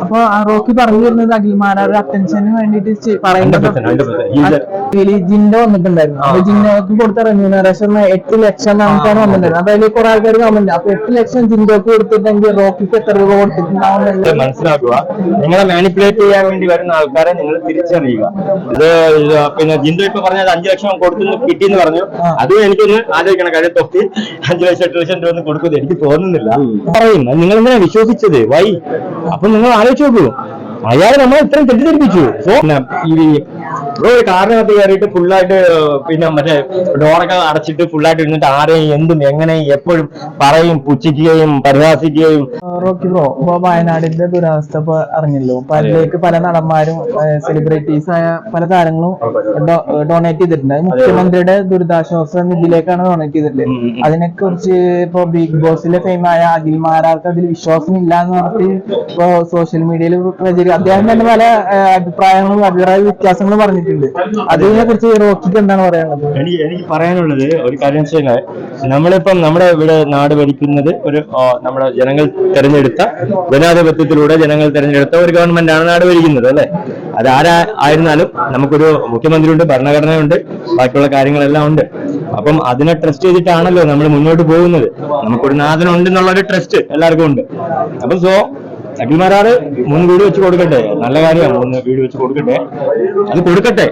അപ്പൊ ആ റോക്കി പറഞ്ഞു വരുന്നത് അഖിൽമാരാരുടെ അറ്റൻഷന് വേണ്ടിട്ട് പറയുന്നത് 100%, 100%. He's a- വന്നിട്ടുണ്ടായിരുന്നു. അപ്പൊ ജിൻഡോക്ക് കൊടുത്ത റെമ്യൂണറേഷൻ എട്ട് ലക്ഷം നമുക്കാണ് വന്നിട്ടുണ്ടായിരുന്നു. അപ്പൊ അതിൽ കുറെ ആൾക്കാർ കമന്റ് അപ്പൊ എട്ട് ലക്ഷം ജിൻഡോക്ക് കൊടുത്തിട്ടെങ്കിൽ റോക്കിക്ക് എത്ര രൂപ കൊടുത്തിട്ടുണ്ടാവും ഇത് മനസ്സിലാക്കുക. നിങ്ങളെ മാനിപ്പുലേറ്റ് ചെയ്യാൻ വേണ്ടി വരുന്ന ആൾക്കാരെ നിങ്ങൾ തിരിച്ചറിയുക. ഇത് പിന്നെ ജിന്ദു ഇപ്പൊ പറഞ്ഞത് അഞ്ചു ലക്ഷം കൊടുത്തു കിട്ടിയെന്ന് പറഞ്ഞു. അതും എനിക്കൊന്ന് ആലോചിക്കണം. കാര്യം തൊട്ടി അഞ്ചു ലക്ഷം എട്ട് ലക്ഷം രൂപ ഒന്നും കൊടുക്കുന്നത് എനിക്ക് തോന്നുന്നില്ല. പറയും. നിങ്ങൾ എന്തിനാ വിശ്വസിച്ചത്? വൈ. അപ്പൊ നിങ്ങൾ ആലോചിച്ച് നോക്കൂ. അയാൾ നമ്മളെ ഇത്രയും തെറ്റിദ്ധരിപ്പിച്ചു. സോ ഈ ഒരു കാറിനകത്ത് കയറിയിട്ട് ഫുള്ളായിട്ട് പിന്നെ മറ്റേ ഡോറൊക്കെ അടച്ചിട്ട് ഫുള്ളായിട്ട് ഇരുന്നിട്ട് ആരെയും എന്തും എങ്ങനെ എപ്പോഴും പറയും പുച്ഛിക്കുകയും പരിഹാസിക്കുകയും. റോക്കി ബ്രോ ഇപ്പൊ വയനാടിന്റെ ദുരവസ്ഥ ഇപ്പൊ അറിഞ്ഞല്ലോ? അപ്പൊ പല നടന്മാരും സെലിബ്രിറ്റീസ് ആയ പല താരങ്ങളും ഡൊണേറ്റ് ചെയ്തിട്ടുണ്ട്. മുഖ്യമന്ത്രിയുടെ ദുരിതാശ്വാസ നിധിയിലേക്കാണ് ഡൊണേറ്റ് ചെയ്തിട്ടുള്ളത്. അതിനെ കുറിച്ച് ഇപ്പൊ ബിഗ് ബോസിലെ ഫെയിമായ അഖിൽമാരാർക്ക് അതിൽ വിശ്വാസം ഇല്ല എന്ന് പറഞ്ഞിട്ട് ഇപ്പൊ സോഷ്യൽ മീഡിയയിൽ പ്രചരി അദ്ദേഹം തന്നെ പല അഭിപ്രായങ്ങളും അഭിപ്രായ വ്യത്യാസങ്ങളും പറഞ്ഞിട്ടുണ്ട് അതിനെ കുറിച്ച് റോക്കിക്ക് എന്താണ് പറയാനുള്ളത്? എനിക്ക് എനിക്ക് പറയാനുള്ളത് ഒരു കാര്യം വെച്ചാൽ നമ്മളിപ്പം നമ്മുടെ ഇവിടെ നാട് ഭരിക്കുന്നത് ഒരു നമ്മുടെ ജനങ്ങൾ തെരഞ്ഞെടുത്ത ജനാധിപത്യത്തിലൂടെ ജനങ്ങൾ തെരഞ്ഞെടുത്ത ഒരു ഗവൺമെന്റ് ആണ് നാട് ഭരിക്കുന്നത് അല്ലെ? അത് ആരാ ആയിരുന്നാലും നമുക്കൊരു മുഖ്യമന്ത്രിയുണ്ട് ഭരണഘടനയുണ്ട് ബാക്കിയുള്ള കാര്യങ്ങളെല്ലാം ഉണ്ട്. അപ്പം അതിനെ ട്രസ്റ്റ് ചെയ്തിട്ടാണല്ലോ നമ്മൾ മുന്നോട്ട് പോകുന്നത്. നമുക്കൊരു നാഥനുണ്ട് എന്നുള്ള ഒരു ട്രസ്റ്റ് എല്ലാവർക്കും ഉണ്ട്. അപ്പം സോ അഖിൽമാരാറ് മുൻ വീട് വെച്ച് കൊടുക്കട്ടെ. നല്ല കാര്യമാണ് മൂന്ന് വീട് വെച്ച് കൊടുക്കട്ടെ. അത് കൊടുക്കട്ടെ.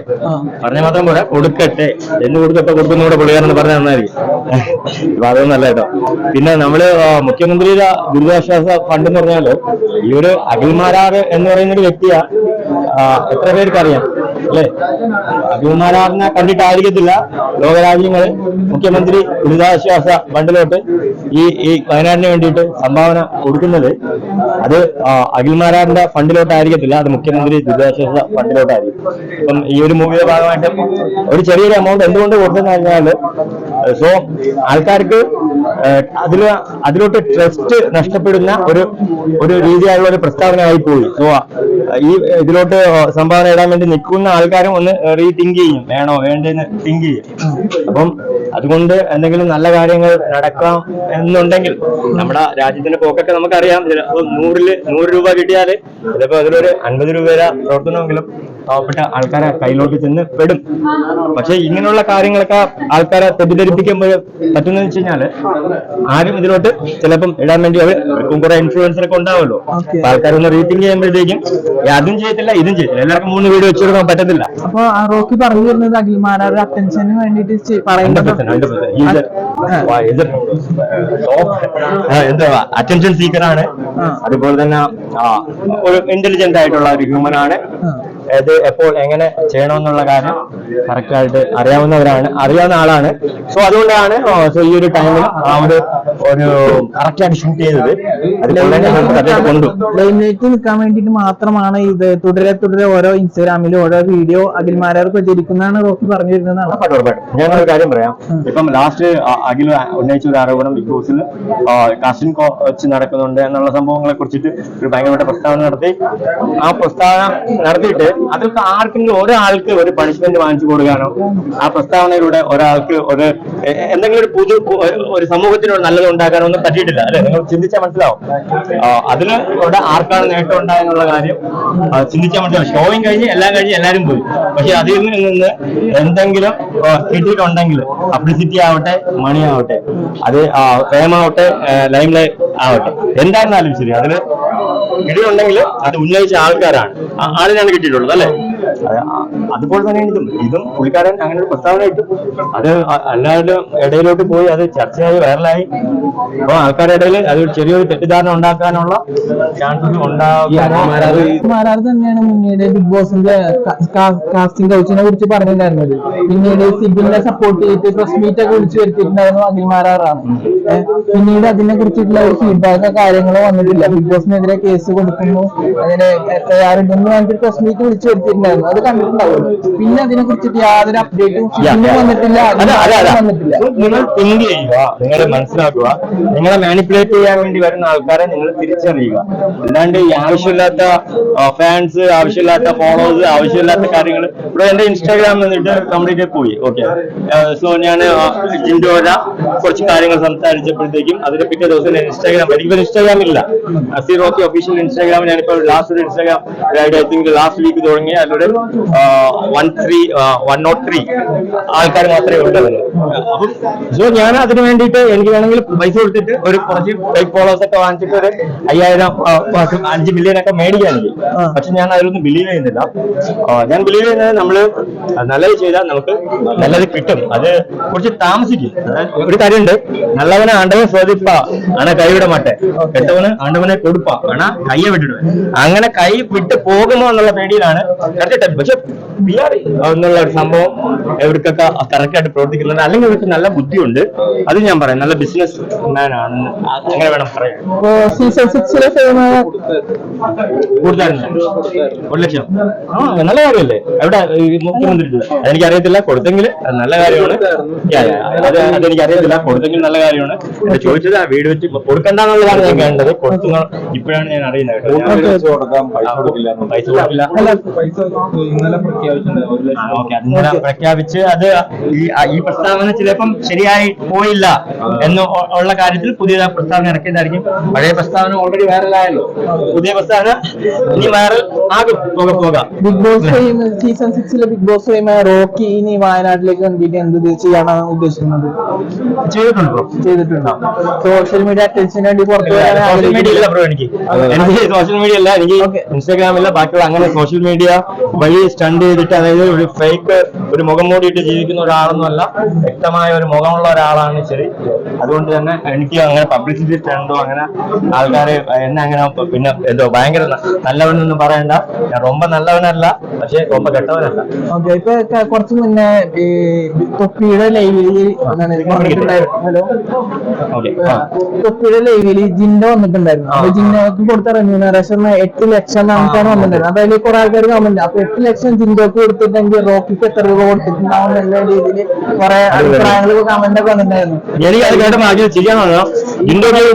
പറഞ്ഞ മാത്രം പോരാ. കൊടുക്കട്ടെ. എന്ന് കൊടുക്കട്ടെ കൊടുക്കുന്ന കൂടെ പുള്ളിയാരെന്ന് പറഞ്ഞ നന്നായിരിക്കും അപ്പൊ അതൊന്നല്ല കേട്ടോ. പിന്നെ നമ്മൾ മുഖ്യമന്ത്രിയുടെ ദുരിതാശ്വാസ ഫണ്ട് എന്ന് പറഞ്ഞാൽ ഈ ഒരു അഖിൽമാരാറ് എന്ന് പറയുന്ന ഒരു വ്യക്തിയാ എത്ര പേർക്ക് അറിയാം അല്ലേ? അഖിൽമാരാറിനെ കണ്ടിട്ടായിരിക്കത്തില്ല ലോകരാജ്യങ്ങൾ മുഖ്യമന്ത്രി ദുരിതാശ്വാസ ഫണ്ടിലോട്ട് ഈ ഈ വയനാടിന് വേണ്ടിയിട്ട് സംഭാവന കൊടുക്കുന്നത്. അത് ആ, അഖിൽമാരാറിന്റെ ഫണ്ടിലോട്ടായിരിക്കത്തില്ല. അത് മുഖ്യമന്ത്രി ദുരിതാശ്വാസ ഫണ്ടിലോട്ടായിരിക്കും. ഇപ്പം ഈ ഒരു മൂവിയുടെ ഭാഗമായിട്ട് ഒരു ചെറിയൊരു എമൗണ്ട് എന്തുകൊണ്ട് കൊടുത്തെന്ന് പറഞ്ഞാൽ സോ ആൾക്കാർക്ക് അതിൽ അതിൽ അതിലോട്ട് ട്രസ്റ്റ് നഷ്ടപ്പെടുന്ന ഒരു ഒരു രീതിയായുള്ള ഒരു പ്രസ്താവനയായി പോയി സോ ഈ ഇതിലോട്ട് സംഭാവന ഇടാൻ വേണ്ടി നിൽക്കുന്ന ആൾക്കാരും ഒന്ന് റീതിങ്ക് ചെയ്യും. വേണോ വേണ്ടെന്ന് തിങ്ക് ചെയ്യും. അപ്പം അതുകൊണ്ട് എന്തെങ്കിലും നല്ല കാര്യങ്ങൾ നടക്കാം എന്നുണ്ടെങ്കിൽ നമ്മുടെ രാജ്യത്തിന്റെ പോക്കൊക്കെ നമുക്കറിയാം. നൂറിൽ നൂറ് രൂപ കിട്ടിയാൽ ചിലപ്പോ അതിലൊരു അൻപത് രൂപ വരെ പ്രവർത്തനമെങ്കിലും പാവപ്പെട്ട ആൾക്കാരെ കയ്യിലോട്ട് ചെന്ന് പെടും. പക്ഷെ ഇങ്ങനെയുള്ള കാര്യങ്ങളൊക്കെ ആൾക്കാരെ തെറ്റിദ്ധരിപ്പിക്കുമ്പോൾ പറ്റുന്നതെന്ന് വെച്ച് കഴിഞ്ഞാൽ ആരും ഇതിലോട്ട് ചിലപ്പം ഇടാൻ വേണ്ടി അവർ അവർക്കും കുറെ ഇൻഫ്ലുവൻസർ ഒക്കെ ഉണ്ടാവുമല്ലോ. ആൾക്കാരൊന്ന് റീതിങ്ക് ചെയ്യുമ്പോഴത്തേക്കും അതും ചെയ്യത്തില്ല ഇതും ചെയ്യത്തില്ല. എല്ലാവർക്കും മൂന്ന് വീഡിയോ വെച്ചു കൊടുക്കാൻ പറ്റത്തില്ല. അപ്പൊ റോക്കി പറഞ്ഞു വരുന്നത് അഖിൽമാരുടെ അറ്റൻഷന് വേണ്ടിട്ട് പറയുന്നത് 100%, 100%. He's a- why, he's a- ആ, എന്താ അറ്റൻഷൻ സീക്കർ ആണ് അതുപോലെ തന്നെ ഒരു ഇന്റലിജന്റ് ആയിട്ടുള്ള ഒരു ഹ്യൂമൻ ആണ്. ഇത് എപ്പോൾ എങ്ങനെ ചെയ്യണമെന്നുള്ള കാര്യം കറക്റ്റ് ആയിട്ട് അറിയാവുന്നവരാണ് അറിയാവുന്ന ആളാണ്. സോ അതുകൊണ്ടാണ് സോ ഈ ഒരു ടൈമിൽ അവർ ഒരു ഒരു കറക്റ്റ് ഷൂട്ട് ചെയ്തത്. ലൈംലൈറ്റ് നിൽക്കാൻ വേണ്ടിട്ട് മാത്രമാണ് ഇത് തുടരെ തുടരെ ഓരോ ഇൻസ്റ്റാഗ്രാമിലും ഓരോ വീഡിയോ അഖിൽമാരാർ പ്രചരിക്കുന്നതാണ് റോക്കി പറഞ്ഞു വരുന്നതാണ് ഞാൻ ഒരു ഞാനൊരു കാര്യം പറയാം. ഇപ്പം ലാസ്റ്റ് അഖിൽ ഉന്നയിച്ച ഒരു ആരോപണം ബിഗ് ബോസിൽ കസിൻ കോച്ച് നടക്കുന്നുണ്ട് എന്നുള്ള സംഭവങ്ങളെ കുറിച്ചിട്ട് ഒരു ഭയങ്കരമായിട്ട് പ്രസ്താവന നടത്തി. ആ പ്രസ്താവന നടത്തിയിട്ട് അതിലൊക്കെ ആർക്കെങ്കിലും ഒരാൾക്ക് ഒരു പണിഷ്മെന്റ് വാങ്ങിച്ചു കൊടുക്കാനോ? ആ പ്രസ്താവനയിലൂടെ ഒരാൾക്ക് ഒരു എന്തെങ്കിലും ഒരു പുതു ഒരു- സമൂഹത്തിനോട് നല്ലത് ഉണ്ടാക്കാനോ ഒന്നും പറ്റിയിട്ടില്ല അല്ലെ? നിങ്ങൾ ചിന്തിച്ചാൽ മനസ്സിലാവും. അതിൽ ഇവിടെ ആർക്കാണ് നേട്ടം ഉണ്ടായെന്നുള്ള കാര്യം ചിന്തിച്ചാൽ മനസ്സിലാവും. ഷോയും കഴിഞ്ഞ് എല്ലാം കഴിഞ്ഞ് എല്ലാവരും പോയി. പക്ഷെ അതിൽ നിന്ന് എന്തെങ്കിലും കിട്ടിയിട്ടുണ്ടെങ്കിൽ പബ്ലിസിറ്റി ആവട്ടെ മണി ആവട്ടെ അത് ഫേമാവട്ടെ ലൈം ലൈ ആവട്ടെ. എന്തായിരുന്നാലും ശരി അതിൽ കിട്ടിയിട്ടുണ്ടെങ്കിൽ അത് ഉന്നയിച്ച ആൾക്കാരാണ്. ആ- ആളിനാണ് കിട്ടിയിട്ടുള്ളത് അല്ലെ? അതുപോലെ തന്നെ ഇതും. ഇതും പുള്ളിക്കാരൻ അങ്ങനെ ഒരു പ്രസ്താവന ഇട്ടു അത് അല്ലാതെ എല്ലാവരുടെയും ഇടയിലോട്ട് പോയി അത് ചർച്ചയായി വൈറലായി. അപ്പൊ ആൾക്കാരുടെ ഇടയിൽ അത് ചെറിയൊരു തെറ്റിദ്ധാരണ ഉണ്ടാക്കാനുള്ള ചാൻസസ് ഉണ്ടാകും തന്നെയാണ് പിന്നീട് ബിഗ് ബോസിന്റെ കാസ്റ്റിംഗ് കൗച്ചിനെ കുറിച്ച് പറഞ്ഞിട്ടുണ്ടായിരുന്നത്. പിന്നീട് സിബിലിനെ സപ്പോർട്ട് ചെയ്തിട്ട് പ്രസ് മീറ്റ് ഒക്കെ വിളിച്ചു വരുത്തിയിട്ടുണ്ടായിരുന്നു അഖിൽ മാരാറാണ് പിന്നീട് അതിനെ കുറിച്ചിട്ടുള്ള ഒരു ഫീഡ്ബാക്കോ കാര്യങ്ങളോ വന്നിട്ടില്ല. ബിഗ് ബോസിനെതിരെ കേസ് കൊടുക്കുന്നു അങ്ങനെ എഫ്ഐആർ ഇടുന്നു പറഞ്ഞിട്ട് പ്രസ് മീറ്റ് വിളിച്ചു വരുത്തിയിട്ടുണ്ടായിരുന്നു. ഉണ്ടായിരുന്നു അത് കണ്ടിട്ടുണ്ടാവും പിന്നെ അതിനെ കുറിച്ചിട്ട് യാതൊരു അപ്ഡേറ്റും വന്നിട്ടില്ല. നിങ്ങൾ തിങ്ക് ചെയ്യുക. നിങ്ങൾ മനസ്സിലാക്കുക. നിങ്ങളെ മാനിപ്പുലേറ്റ് ചെയ്യാൻ വേണ്ടി വരുന്ന ആൾക്കാരെ നിങ്ങൾ തിരിച്ചറിയുക. അല്ലാണ്ട് ഈ ആവശ്യമില്ലാത്ത ഫാൻസ് ആവശ്യമില്ലാത്ത ഫോളോവേഴ്സ് ആവശ്യമില്ലാത്ത കാര്യങ്ങൾ. ഇവിടെ എന്റെ ഇൻസ്റ്റാഗ്രാം വന്നിട്ട് കംപ്ലീറ്റ് പോയി. ഓക്കെ സോ ഞാൻ ജിൻഡോല കുറച്ച് കാര്യങ്ങൾ സംസാരിച്ചപ്പോഴത്തേക്കും അതിന്റെ പിറ്റേ ദിവസം ഞാൻ ഇൻസ്റ്റാഗ്രാം എനിക്ക് ഇൻസ്റ്റാഗ്രാം ഇല്ല. അസീർ ഓക്കെ ഒഫീഷ്യൽ ഇൻസ്റ്റാഗ്രാം ഞാനിപ്പോൾ ലാസ്റ്റ് ഒരു Instagram I think last week തുടങ്ങി അതിലൂടെ one three one not three ആൾക്കാർ മാത്രമേ ഉള്ളൂ. അപ്പം സോ ഞാൻ അതിന് വേണ്ടിയിട്ട് എനിക്ക് വേണമെങ്കിൽ പൈസ കൊടുത്തിട്ട് ഒരു കുറച്ച് ഫേക്ക് ഫോളോവേഴ്സ് ഒക്കെ വാങ്ങിച്ചിട്ട് ഒരു അയ്യായിരം അഞ്ച് മില്യൺ ഒക്കെ പക്ഷെ ഞാൻ അതിലൊന്നും ബിലീവ് ചെയ്യുന്നില്ല. ഞാൻ ബിലീവ് ചെയ്യുന്നത് നമ്മൾ നല്ലത് ചെയ്താൽ നമുക്ക് നല്ലത് കിട്ടും. അത് കുറച്ച് താമസിക്കും. ഒരു കാര്യമുണ്ട്. നല്ലവനെ ആണ്ടവനെ ശ്രദ്ധിപ്പ ആണ് കൈവിട മാട്ടെ. കെട്ടവന് ആണ്ടവനെ കൊടുപ്പ. ആണ് കയ്യെ വിട്ടിടുവൻ. അങ്ങനെ കൈ വിട്ട് പോകുമോ എന്നുള്ള പേടിയിലാണ്. കറക്റ്റ് പക്ഷെ പി ആർ എന്നുള്ള ഒരു സംഭവം ഇവർക്കൊക്കെ കറക്റ്റ് ആയിട്ട് പ്രവർത്തിക്കുന്നുണ്ട് അല്ലെങ്കിൽ ഇവർക്ക് നല്ല ബുദ്ധിയുണ്ട് അത് ഞാൻ പറയാം. നല്ല ബിസിനസ് മാൻ ആണ്. അങ്ങനെ വേണം പറയാൻ? ഇപ്പോ സീസൺ സിക്സിലെ ഫെയിം കൂടുതലായിരുന്നു ഒരു ലക്ഷം. ആ നല്ല കാര്യമല്ലേ? എവിടെ? മുഖ്യമന്ത്രി അതെനിക്ക് അറിയത്തില്ല കൊടുത്തെങ്കിൽ നല്ല കാര്യമാണ്. അതെനിക്ക് അറിയത്തില്ല കൊടുത്തെങ്കിൽ നല്ല കാര്യമാണ്. ചോദിച്ചത് ആ വീട് വെച്ച് കൊടുക്കണ്ടെന്നുള്ളതാണ് ഞാൻ കേണ്ടത്. കൊടുത്തു ഇപ്പോഴാണ് ഞാൻ അറിയുന്നത് കേട്ടോ. പൈസ കൊടുക്കില്ല. പൈസ കൊടുക്കില്ല. പൈസ ഇന്നലെ പ്രഖ്യാപിച്ചിട്ടുണ്ട് പ്രഖ്യാപിച്ച് അത് ഈ ഈ പ്രസ്താവന ചിലപ്പം ശരിയായി പോയില്ല എന്ന് ഉള്ള കാര്യത്തിൽ പുതിയ പ്രസ്താവന ഇറക്കിയതായിരിക്കും. പഴയ പ്രസ്താവന ഓൾറെഡി വൈറലായല്ലോ പുതിയ പ്രസ്താവന ഇനി വൈറൽ ആകും. പോക പോകാം. ബിഗ് ബോസ് സീസൺ സിക്സിലെ ബിഗ് ബോസ് റോക്കി ഇനി വയനാട്ടിലേക്ക് കണ്ടിട്ട് എന്ത് ചെയ്യാനാണ് ഉദ്ദേശിക്കുന്നത്? ചെയ്തിട്ടുണ്ടോ? ചെയ്തിട്ടുണ്ടോ? സോഷ്യൽ മീഡിയ അറ്റൻഷന് വേണ്ടി പുറത്തു സോഷ്യൽ മീഡിയ എനിക്ക്. എനിക്ക് സോഷ്യൽ മീഡിയ അല്ല എനിക്ക് ഇൻസ്റ്റാഗ്രാമില്ല ബാക്കിയുള്ള അങ്ങനെ സോഷ്യൽ മീഡിയ വഴി സ്റ്റണ്ട് ചെയ്തിട്ട് അതായത് ഒരു ഫേക്ക് ഒരു മുഖം മൂടിയിട്ട് ജീവിക്കുന്ന ഒരാളൊന്നുമല്ല വ്യക്തമായ ഒരു മുഖമുള്ള ഒരാളാണ് ശരി. അതുകൊണ്ട് തന്നെ എനിക്ക് അങ്ങനെ പബ്ലിസിറ്റി സ്റ്റണ്ടോ അങ്ങനെ ആൾക്കാരെ എന്നെ അങ്ങനെ പിന്നെ എന്തോ ഭയങ്കര നല്ലവനൊന്നും പറയണ്ട. ഞാൻ റൊമ്പ നല്ലവനല്ല പക്ഷെ റൊമ്പ കെട്ടവനല്ല. കുറച്ച് മുന്നേ ഈ ഹലോ തൊപ്പിയുടെ വന്നിട്ടുണ്ടായിരുന്നു. അപ്പൊ ജിന്നക്ക് കൊടുത്ത റെമ്യൂണറേഷൻ എട്ട് ലക്ഷം ആൾക്കാർ വന്നിട്ടുണ്ടായിരുന്നു. അപ്പൊ അതിൽ കുറെ ആൾക്കാർ കമന്റ് അപ്പൊ എട്ട് ലക്ഷം ജിൻഡോക്ക് കൊടുത്തിട്ടെങ്കിൽ റോക്കിക്ക് എത്ര രൂപ കൊടുത്തിട്ടുണ്ടാവും എന്നുള്ള രീതിയിൽ കുറെ അഭിപ്രായങ്ങൾ കമന്റ് ഒക്കെ വന്നിട്ടുണ്ടായിരുന്നു. എനിക്ക് അത് കേട്ടപ്പോൾ ആദ്യം ഒരു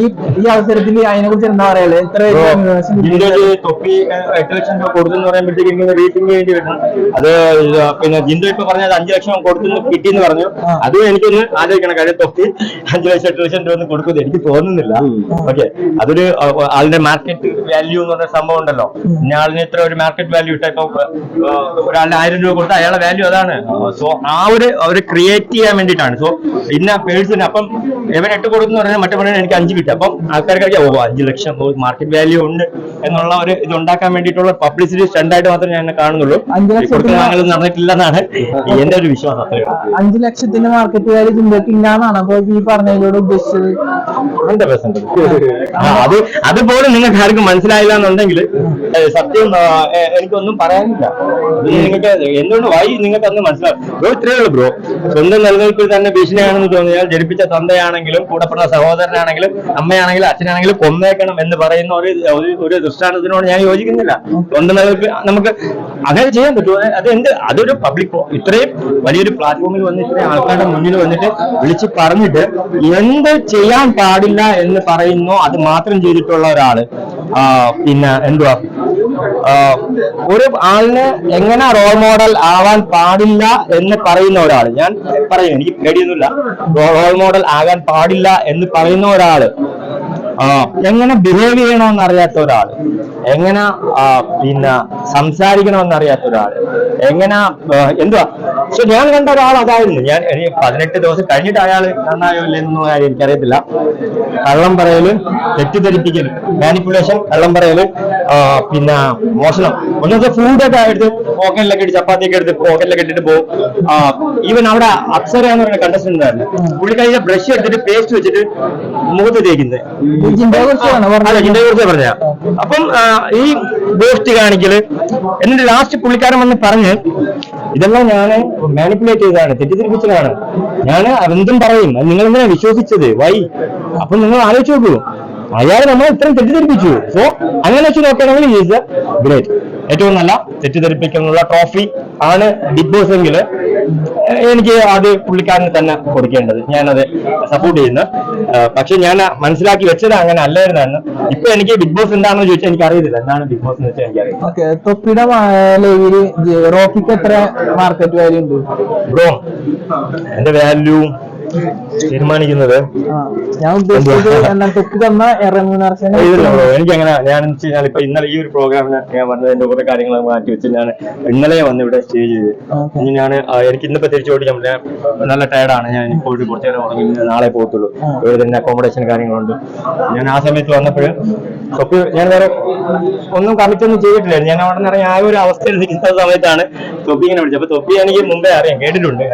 ഈ ഈ അവസരത്തിൽ അതിനെ കുറിച്ച് എന്താ പറയാ? എത്ര remuneration ഇതിന്റെ ഒരു തൊപ്പി എട്ട് ലക്ഷം രൂപ കൊടുത്തെന്ന് പറയുമ്പോഴത്തേക്ക് റേറ്റിംഗ് വേണ്ടി വരണം അത് പിന്നെ ജിന്ദു ഇപ്പൊ പറഞ്ഞത് അഞ്ചു ലക്ഷം കൊടുത്തു കിട്ടിയെന്ന് പറഞ്ഞു. അത് എനിക്കൊന്ന് ആലോചിക്കണം. കാര്യം തൊപ്പി അഞ്ചു ലക്ഷം എട്ട് ലക്ഷം രൂപ ഒന്നും കൊടുക്കുന്നത് എനിക്ക് തോന്നുന്നില്ല. ഓക്കെ. അതൊരു ആളിന്റെ മാർക്കറ്റ് വാല്യൂ എന്ന് പറഞ്ഞ സംഭവം ഉണ്ടല്ലോ. ഇന്ന ആളിന് ഇത്ര ഒരു മാർക്കറ്റ് വാല്യൂ ഇട്ട ഇപ്പൊ ഒരാളിന് ആയിരം രൂപ കൊടുത്താൽ അയാളുടെ വാല്യൂ അതാണ്. സോ ആ ഒരു ക്രിയേറ്റ് ചെയ്യാൻ വേണ്ടിയിട്ടാണ്. സോ ഇന്ന പേഴ്സൺ അപ്പം ഇവൻ എട്ട് കൊടുക്കുന്നു പറഞ്ഞാൽ മറ്റേ പറഞ്ഞാൽ എനിക്ക് അഞ്ച് കിട്ടും. അപ്പം ആൾക്കാർക്ക് അറിയാം ഓ അഞ്ച് ലക്ഷം മാർക്കറ്റ് വാല്യൂ ഉണ്ട് എന്നുള്ള ഒരു ഇത് ഉണ്ടാക്കാൻ വേണ്ടിയിട്ടുള്ള പബ്ലിസിറ്റി സ്റ്റണ്ടായിട്ട് മാത്രമേ ഞാൻ കാണുന്നുള്ളൂ. നടന്നിട്ടില്ല എന്നാണ് എന്റെ ഒരു വിശ്വാസം അഞ്ച് ലക്ഷത്തിന്റെ മാർക്കറ്റ് വാല്യൂ ചിന്തിക്കില്ല ഇല്ലാന്നാണ് അപ്പൊ ഈ പറഞ്ഞതിലൂടെ ഉദ്ദേശിച്ചത് ഹൺഡ്രഡ് പെർസെന്റ് അത് അതുപോലും നിങ്ങൾക്ക് ആർക്കും മനസ്സിലായില്ല എന്നുണ്ടെങ്കിൽ സത്യം എനിക്കൊന്നും പറയാനില്ല. നിങ്ങൾക്ക് എന്തുകൊണ്ട് വൈ നിങ്ങൾക്ക് അന്ന് മനസ്സിലാവും? ബ്രോ ഇത്രയേ ഉള്ളൂ ബ്രോ. സ്വന്തം നിലനിൽപ്പിൽ തന്നെ ഭീഷണിയാണെന്ന് തോന്നിയാൽ ജനിപ്പിച്ച തന്തയാണെങ്കിലും കൂടപ്പെടുന്ന സഹോദരനാണെങ്കിലും അമ്മയാണെങ്കിലും അച്ഛനാണെങ്കിലും കൊന്നേക്കണം എന്ന് പറയുന്ന ഒരു ഒരു- ദൃഷ്ടാന്തത്തിനോട് ഞാൻ യോജിക്കുന്നില്ല. സ്വന്തം നിലനിൽപ്പ് നമുക്ക് അങ്ങനെ ചെയ്യാൻ പറ്റുമോ? അത് എന്ത് അതൊരു പബ്ലിക് ഇത്രയും വലിയൊരു പ്ലാറ്റ്ഫോമിൽ വന്ന് ആൾക്കാരുടെ മുന്നിൽ വന്നിട്ട് വിളിച്ച് പറഞ്ഞിട്ട് എന്ത് ചെയ്യാൻ പാടില്ല എന്ന് പറയുന്നു. അത് മാത്രം ചെയ്തിട്ടുള്ള ഒരാൾ. പിന്നെ എന്തുവാ? ഒരു ആളിന് എങ്ങനെ റോൾ മോഡൽ ആവാൻ പാടില്ല എന്ന് പറയുന്ന ഒരാൾ ഞാൻ പറയുന്നു എനിക്ക് പേടിയൊന്നുമില്ല. റോൾ മോഡൽ ആകാൻ പാടില്ല എന്ന് പറയുന്ന ഒരാൾ. എങ്ങനെ ബിഹേവ് ചെയ്യണമെന്ന് അറിയാത്ത ഒരാൾ എങ്ങനെ പിന്നെ സംസാരിക്കണമെന്ന് അറിയാത്ത ഒരാൾ എങ്ങനെ എന്തുവാ? പക്ഷെ ഞാൻ കണ്ട ഒരാൾ അതായിരുന്നു. ഞാൻ പതിനെട്ട് ദിവസം കഴിഞ്ഞിട്ട് അയാൾ നന്നായോ ഇല്ലെന്നൊന്നും കാര്യം എനിക്കറിയത്തില്ല. കള്ളം പറയൽ തെറ്റിദ്ധരിപ്പിക്കൽ മാനിപ്പുലേഷൻ കള്ളം പറയൽ പിന്നെ മോഷണം. ഒന്നത്തെ ഫുഡൊക്കെ എടുത്ത് പോക്കറ്റിലൊക്കെ ഇട്ട് ചപ്പാത്തിയൊക്കെ എടുത്ത് പോക്കറ്റിലൊക്കെ ഇട്ടിട്ട് പോകും ഈവൻ അവിടെ അപ്സര എന്ന് പറയുന്ന കണ്ടസ്റ്റന്റ് ഉണ്ടായിരുന്നു കഴിഞ്ഞ ബ്രഷ് എടുത്തിട്ട് പേസ്റ്റ് വെച്ചിട്ട് മുഖത്ത് തേക്കുന്നത്. കുറിച്ച് പറഞ്ഞ അപ്പം ഈ ബോസ്റ്റ് കാണിക്കൽ എന്നിട്ട് ലാസ്റ്റ് പുള്ളിക്കാരൻ വന്ന് പറഞ്ഞ് ഇതെല്ലാം ഞാൻ മാനിപ്പുലേറ്റ് ചെയ്തതാണ് തെറ്റിദ്ധരിപ്പിച്ചതാണ്. ഞാൻ എന്തും പറയും നിങ്ങൾ എന്തിനാ വിശ്വസിച്ചത്? വൈ. അപ്പൊ നിങ്ങൾ ആലോചിച്ച് നോക്കൂ. അയാൾ നമ്മളെ ഇത്രയും തെറ്റിദ്ധരിപ്പിച്ചു. സോ അങ്ങനെ വെച്ച് നോക്കുകയാണെങ്കിൽ ഈസ് ഗ്രേറ്റ് ഏറ്റവും നല്ല തെറ്റിദ്ധരിപ്പിക്കാനുള്ള ട്രോഫി ആണ് ബിഗ് ബോസ് എങ്കിൽ എനിക്ക് അത് പുള്ളിക്കാരന് തന്നെ കൊടുക്കേണ്ടത്. ഞാനത് സപ്പോർട്ട് ചെയ്യുന്നു. പക്ഷെ ഞാൻ മനസ്സിലാക്കി വെച്ചത് അങ്ങനെ അല്ലായിരുന്നു ഇപ്പൊ എനിക്ക് ബിഗ് ബോസ് എന്താണെന്ന് ചോദിച്ചാൽ എനിക്ക് അറിയത്തില്ല എന്താണ് ബിഗ് ബോസ് എന്ന് വെച്ചാൽ എനിക്കറിയാം തൊപ്പിയുടെ റോക്കിക്ക് എത്ര മാർക്കറ്റ് വാല്യൂ ഉണ്ട്? ബ്രോ എന്റെ വാല്യൂ തീരുമാനിക്കുന്നത്? ഞാൻ ഉദ്ദേശിച്ചത് തന്ന എനിക്ക് അങ്ങനെ ഞാൻ ഇപ്പൊ ഇന്നലെ ഈ ഒരു പ്രോഗ്രാമിന് ഞാൻ വന്നത് എന്റെ കുറെ കാര്യങ്ങൾ മാറ്റി വെച്ച് ഞാൻ ഇന്നലെ വന്ന് ഇവിടെ സ്റ്റേ ചെയ്ത്. ഇനി ഞാൻ എനിക്ക് ഇന്നിപ്പോ തിരിച്ചോട്ട് ഞാൻ നല്ല ടയർഡാണ് ഞാൻ ഇപ്പോൾ പോയിട്ട് കുറച്ച് നേരം ഉറങ്ങി നാളെ പോകത്തുള്ളൂ. ഇവിടെ തന്നെ അക്കോമഡേഷൻ കാര്യങ്ങളുണ്ട്. ഞാൻ ആ സമയത്ത് വന്നപ്പോഴും ഞാൻ വേറെ ഒന്നും കമ്മിറ്റ് ഒന്നും ചെയ്തിട്ടില്ലായിരുന്നു. ഞാൻ അവിടെ നിന്ന് ഇറങ്ങി ആ ഒരു അവസ്ഥയിൽ നിൽക്കുന്ന സമയത്താണ് തൊപ്പി ഇങ്ങനെ വിളിച്ചത്. അപ്പൊ തൊപ്പി എനിക്ക് മുമ്പേ അറിയാം കേട്ടിട്ടുണ്ട്.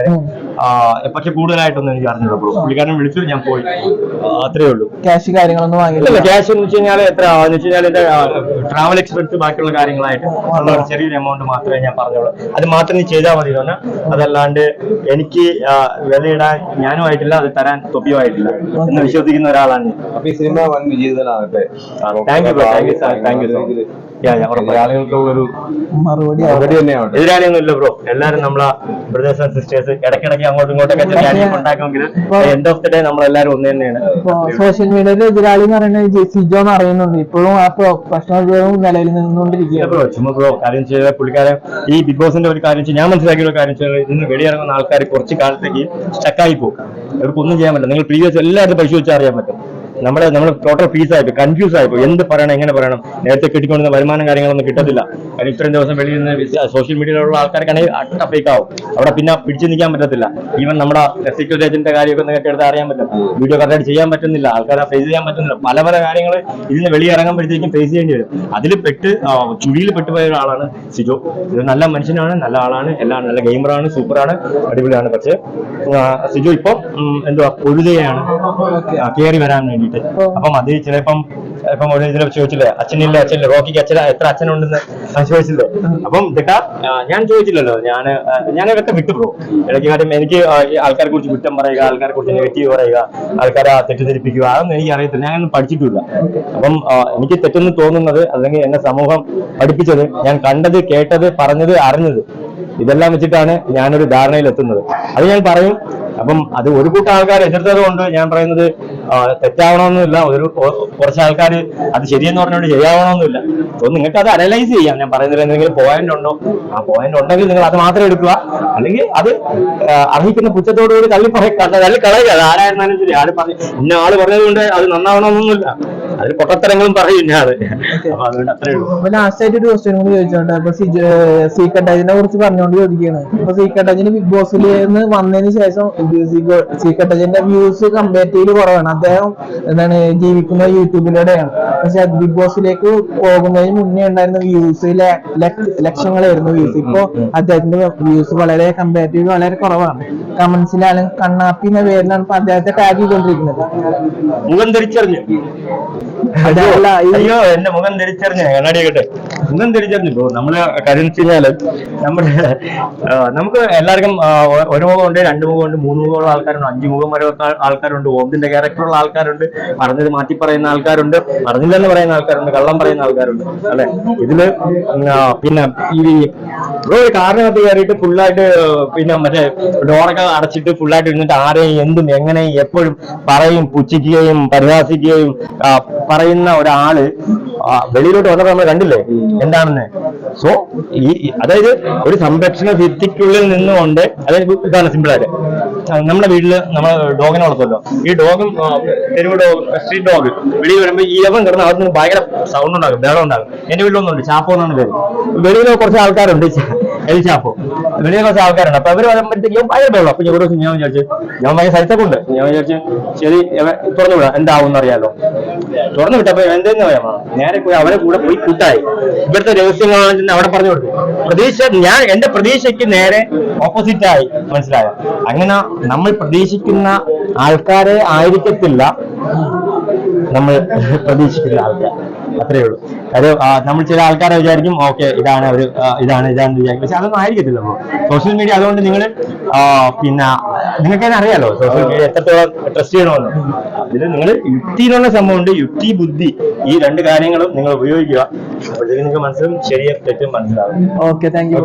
പക്ഷെ കൂടുതലായിട്ടൊന്നും എനിക്ക് അറിഞ്ഞിട്ടുള്ളൂ ബ്രോ പുള്ളിക്കാരൻ വിളിച്ചു ഞാൻ പോയി. അത്രേ ഉള്ളൂ. ക്യാഷ് കാര്യങ്ങളൊന്നും വാങ്ങിയില്ല ക്യാഷ് എന്ന് വെച്ച് കഴിഞ്ഞാൽ എത്ര എന്ന് വെച്ച് കഴിഞ്ഞാൽ എന്റെ ട്രാവൽ എക്സ്പെൻസ് ബാക്കിയുള്ള കാര്യങ്ങളായിട്ട് ഉള്ള ഒരു ചെറിയൊരു എമൗണ്ട് മാത്രമേ ഞാൻ പറഞ്ഞോളൂ അത് മാത്രം നീ ചെയ്താൽ മതി എന്ന് അതല്ലാണ്ട് എനിക്ക് വിലയിടാൻ വിലയിടാൻ ഞാനുമായിട്ടില്ല അത് തരാൻ തൊപ്പിയുമായിട്ടില്ല എന്ന് വിശ്വസിക്കുന്ന ഒരാളാണ് സിനിമ വൻ വിജയിതനാകട്ടെ thank you thank you thank you ആളുകൾക്ക് ഒരു മറുപടി എതിരാളിയൊന്നും ഇല്ല ബ്രോ എല്ലാരും നമ്മളെ ബ്രദേഴ്സ് ആൻഡ് സിസ്റ്റേഴ്സ് ഇടയ്ക്കിടയ്ക്ക് അങ്ങോട്ടും ഇങ്ങോട്ടൊക്കെ ചെറിയ ഉണ്ടാക്കുമെങ്കിലും എൻഡ് ഓഫ് ദി ഡേ നമ്മളെല്ലാരും ഒന്ന് തന്നെയാണ്. സോഷ്യൽ മീഡിയയിൽ എതിരാളി എന്ന് പറയുന്നത് സിജോ എന്ന് അറിയുന്നുണ്ട് ഇപ്പോഴും ആ പ്രശ്നം നിലയിൽ നിന്നുകൊണ്ടിരിക്കുകയാണ്. പുള്ളിക്കാരെ ചുമ്മാ ബ്രോ കാര്യം ചെയ്ത പുള്ളിക്കാരൻ ഈ ബിഗ് ബോസിന്റെ ഒരു കാര്യം ഞാൻ മനസ്സിലാക്കിയ ഒരു കാര്യം ചെയ്ത് ഇന്ന് വെളിയിറങ്ങുന്ന ആൾക്കാർ കുറച്ച് കാലത്തേക്ക് സ്റ്റക്കായി പോകും. അവർക്കൊന്നും ചെയ്യാൻ പറ്റില്ല. നിങ്ങൾ പ്രീവിയസ് എല്ലാവരും പരിശോധിച്ചാൽ അറിയാൻ പറ്റും. നമ്മുടെ നമ്മൾ ടോട്ടൽ ഫീസ് ആയിപ്പോ കൺഫ്യൂസ് ആയിപ്പോ എന്ത് പറയണം എങ്ങനെ പറയണം? നേരത്തെ കിട്ടിക്കൊണ്ടിരുന്ന വരുമാനം കാര്യങ്ങളൊന്നും കിട്ടത്തില്ല. കാരണം ഇത്രയും ദിവസം വെളിയിൽ നിന്ന് സോഷ്യൽ മീഡിയയിലുള്ള ആൾക്കാർക്കാണെങ്കിൽ അട്ട ഫേക്ക് ആവും. അവിടെ പിന്നെ പിടിച്ചു നിൽക്കാൻ പറ്റത്തില്ല. ഈവൻ നമ്മുടെ സെക്യൂരിറ്റി ഏജന്റിന്റെ കാര്യമൊക്കെ നിങ്ങൾക്ക് എടുത്ത് അറിയാൻ പറ്റും. വീഡിയോ കറക്റ്റ് ചെയ്യാൻ പറ്റുന്നില്ല. ആൾക്കാരെ ഫേസ് ചെയ്യാൻ പറ്റുന്നില്ല. പല പല കാര്യങ്ങൾ ഇതിന് വെളിയിറങ്ങുമ്പോഴത്തേക്കും ഫേസ് ചെയ്യേണ്ടി വരും. അതിൽ പെട്ട് ചുഴിയിൽ പെട്ടുപോയ ഒരാളാണ് സിജോ. ഇത് നല്ല മനുഷ്യനാണ് നല്ല ആളാണ് എല്ലാം നല്ല ഗെയിമറാണ് സൂപ്പറാണ് അടിപൊളിയാണ്. പക്ഷേ സിജു ഇപ്പം എന്തുവാ പൊഴുതയാണ്. കയറി വരാൻ വേണ്ടിയിട്ട്. അപ്പം അത് ചിലപ്പം ഇപ്പം ഒരു ഇതിൽ ചോദിച്ചില്ലേ അച്ഛനില്ല അച്ഛനില്ല റോക്കിക്ക് അച്ഛന എത്ര അച്ഛനുണ്ടെന്ന് ചോദിച്ചില്ലേ. അപ്പം ഇതൊക്കെ ഞാൻ ചോദിച്ചില്ലല്ലോ ഞാൻ ഞാൻ ഇതൊക്കെ വിട്ടുപോകും. ഇടയ്ക്ക് കാര്യം എനിക്ക് ആൾക്കാരെ കുറിച്ച് കുറ്റം പറയുക ആൾക്കാരെ കുറിച്ച് നെഗറ്റീവ് പറയുക ആൾക്കാരെ തെറ്റിദ്ധരിപ്പിക്കുക അതൊന്നും എനിക്ക് അറിയത്തില്ല ഞാൻ പഠിച്ചിട്ടില്ല. അപ്പം എനിക്ക് തെറ്റെന്ന് തോന്നുന്നത് അല്ലെങ്കിൽ എന്നെ സമൂഹം പഠിപ്പിച്ചത് ഞാൻ കണ്ടത് കേട്ടത് പറഞ്ഞത് അറിഞ്ഞത് ഇതെല്ലാം വെച്ചിട്ടാണ് ഞാനൊരു ധാരണയിൽ എത്തുന്നത് അത് ഞാൻ പറയും അപ്പം അത് ഒരു കൂട്ടം ആൾക്കാർ എതിർത്തത് കൊണ്ട് ഞാൻ പറയുന്നത് തെറ്റാവണമെന്നില്ല. ഒരു കുറച്ച് ആൾക്കാർ അത് ശരിയെന്ന് പറഞ്ഞുകൊണ്ട് ശരിയാവണമെന്നില്ല. അപ്പോൾ നിങ്ങൾക്ക് അത് അനലൈസ് ചെയ്യാം. ഞാൻ പറയുന്നത് എന്തെങ്കിലും പോയിന്റ് ഉണ്ടോ? ആ പോയിന്റ് ഉണ്ടെങ്കിൽ നിങ്ങൾ അത് മാത്രം എടുക്കുക. അല്ലെങ്കിൽ അത് അർഹിക്കുന്ന പുച്ഛത്തോടുകൂടി തള്ളി പറയ തള്ളി കളയുക അത് ആരായിരുന്നാലും ശരി. ആര് പറഞ്ഞു ഇന്ന ആൾ പറഞ്ഞത് കൊണ്ട് അത് നന്നാവണമെന്നൊന്നുമില്ല. അതിൽ പൊട്ടത്തരങ്ങളും പറയും ഞാൻ അപ്പൊ അതുകൊണ്ട് അത്രേ ഉള്ളൂ. അപ്പൊ ലാസ്റ്റ് ആയിട്ട് ഒരു ക്വസ്റ്റ്യൻ കൂടി ചോദിച്ചോട്ടെ ഇപ്പൊ സീക്രട്ട് അജിനെ കുറിച്ച് പറഞ്ഞുകൊണ്ട് ചോദിക്കുകയാണ് ഇപ്പൊ സീക്രട്ട് അജിന് ബിഗ് ബോസിൽ നിന്ന് വന്നതിന് ശേഷം സീക്രട്ട് അജിന്റെ വ്യൂസ് കമ്പാരിറ്റീവ് കുറവാണ്. അദ്ദേഹം എന്താണ് ജീവിക്കുന്ന യൂട്യൂബിലൂടെയാണ്. പക്ഷെ ബിഗ് ബോസിലേക്ക് പോകുന്നതിന് മുന്നേ ഉണ്ടായിരുന്ന വ്യൂസ് ലക്ഷങ്ങളായിരുന്നു വ്യൂസ് ഇപ്പൊ അദ്ദേഹത്തിന്റെ വ്യൂസ് വളരെ കമ്പാരിറ്റീവ് വളരെ കുറവാണ്. കമന്റ്സിലാണ് കണ്ണാപ്പി എന്ന പേരിലാണ് ഇപ്പൊ അദ്ദേഹത്തെ ടാഗ് ചെയ്തുകൊണ്ടിരിക്കുന്നത് മുഖം തിരിച്ചറിഞ്ഞു അതല്ല, ഈ- അയ്യോ എന്റെ മുഖം തിരിച്ചറിഞ്ഞു കേട്ടെ മുഖം തിരിച്ചറിഞ്ഞു ബ്രോ നമ്മൾ കാര്യം വെച്ച് കഴിഞ്ഞാൽ നമ്മുടെ നമുക്ക് എല്ലാവർക്കും ഒരു മുഖം ഉണ്ട് മുഖമുണ്ട് രണ്ട് മുഖമുണ്ട് മൂന്ന് മുഖമുള്ള ആൾക്കാരുണ്ട് അഞ്ച് മുഖം വരെ ആൾക്കാരുണ്ട് ഓംതിന്റെ ക്യാരക്ടറുള്ള ആൾക്കാരുണ്ട് പറഞ്ഞത് മാറ്റി പറയുന്ന ആൾക്കാരുണ്ട് പറഞ്ഞില്ലെന്ന് പറയുന്ന ആൾക്കാരുണ്ട് കള്ളം പറയുന്ന ആൾക്കാരുണ്ട് അല്ലെ? ഇതിൽ പിന്നെ ഈ ബ്രോ ഒരു കാറിനകത്ത് കയറിയിട്ട് ഫുള്ളായിട്ട് പിന്നെ മറ്റേ ഡോറൊക്കെ അടച്ചിട്ട് ഫുള്ളായിട്ട് ഇരുന്നിട്ട് ആരെയും എന്തും എങ്ങനെയും എപ്പോഴും പറയും പുച്ഛിക്കുകയും പരിഹാസിക്കുകയും പറയുന്ന ഒരാൾ വെളിയിലോട്ട് വന്നപ്പോ നമ്മൾ കണ്ടില്ലേ? എന്താണെന്ന്? സോ ഈ അതായത് ഒരു സംരക്ഷണ ഭിത്തിക്കുള്ളിൽ നിന്നുകൊണ്ട് അതായത് ഇതാണ് സിമ്പിളായിട്ട് നമ്മുടെ വീട്ടിൽ നമ്മൾ ഡോഗിനെ വളർത്തുമല്ലോ. ഈ ഡോഗും തെരുവ് ഡോഗ് സ്ട്രീറ്റ് ഡോഗ് വെളിയിൽ വരുമ്പോൾ ഈ അവൻ കിടന്ന് അവിടെ നിന്ന് ഭയങ്കര സൗണ്ട് ഉണ്ടാകും ബേളം ഉണ്ടാകും. എന്റെ വീട്ടിലൊന്നുണ്ട് ചാപ്പോ എന്നാണ് പേര്. വെളിയിൽ കുറച്ച് ആൾക്കാരുണ്ട് എൽ വെളിയിൽ കുറച്ച് ആൾക്കാരുണ്ട്. അപ്പൊ അവർ വരുമ്പോഴത്തേക്കും ഭയങ്കര ബഹളം. അപ്പൊ ഞാൻ ഞാൻ വിചാരിച്ചു ഞാൻ ഭയങ്കര സ്ഥലത്തൊക്കെ ഉണ്ട് ഞാൻ വിചാരിച്ചു ശരി തുറന്നു വിടാം എന്താവും അറിയാലോ. തുറന്നു വിട്ടപ്പോ എന്തെന്ന് പറയാമോ നേരെ പോയി അവരെ കൂടെ പോയി കൂട്ടായി. ഇവിടുത്തെ രഹസ്യങ്ങളാണെന്ന് അവിടെ പറഞ്ഞു കൊടുത്തു പ്രതീക്ഷ ഞാൻ എന്റെ പ്രതീക്ഷയ്ക്ക് നേരെ ഓപ്പോസിറ്റ് ആയി. മനസ്സിലായോ? അങ്ങനെ നമ്മൾ പ്രതീക്ഷിക്കുന്ന ആൾക്കാരെ ആയിരിക്കത്തില്ല. നമ്മൾ പ്രതീക്ഷിക്കുന്ന ആൾക്കാർ. അത്രേ ഉള്ളൂ. അത് നമ്മൾ ചില ആൾക്കാരെ വിചാരിക്കും ഓക്കെ ഇതാണ് അവർ ഇതാണ് ഇതാണെന്ന് വിചാരിക്കും. പക്ഷെ അതൊന്നും ആയിരിക്കത്തില്ല സോഷ്യൽ മീഡിയ അതുകൊണ്ട് നിങ്ങൾ പിന്നെ നിങ്ങൾക്ക് തന്നെ അറിയാലോ സോഷ്യൽ മീഡിയ എത്രത്തോളം ട്രസ്റ്റ് ചെയ്യണമെന്ന്. അതിൽ നിങ്ങൾ യുക്തി എന്നുള്ള സംഭവമുണ്ട്. യുക്തി ബുദ്ധി ഈ രണ്ട് കാര്യങ്ങളും നിങ്ങൾ ഉപയോഗിക്കുക. അപ്പോഴത്തേക്ക് നിങ്ങൾക്ക് മനസ്സിലും ശരിയും തെറ്റും മനസ്സിലാവും. Okay thank you.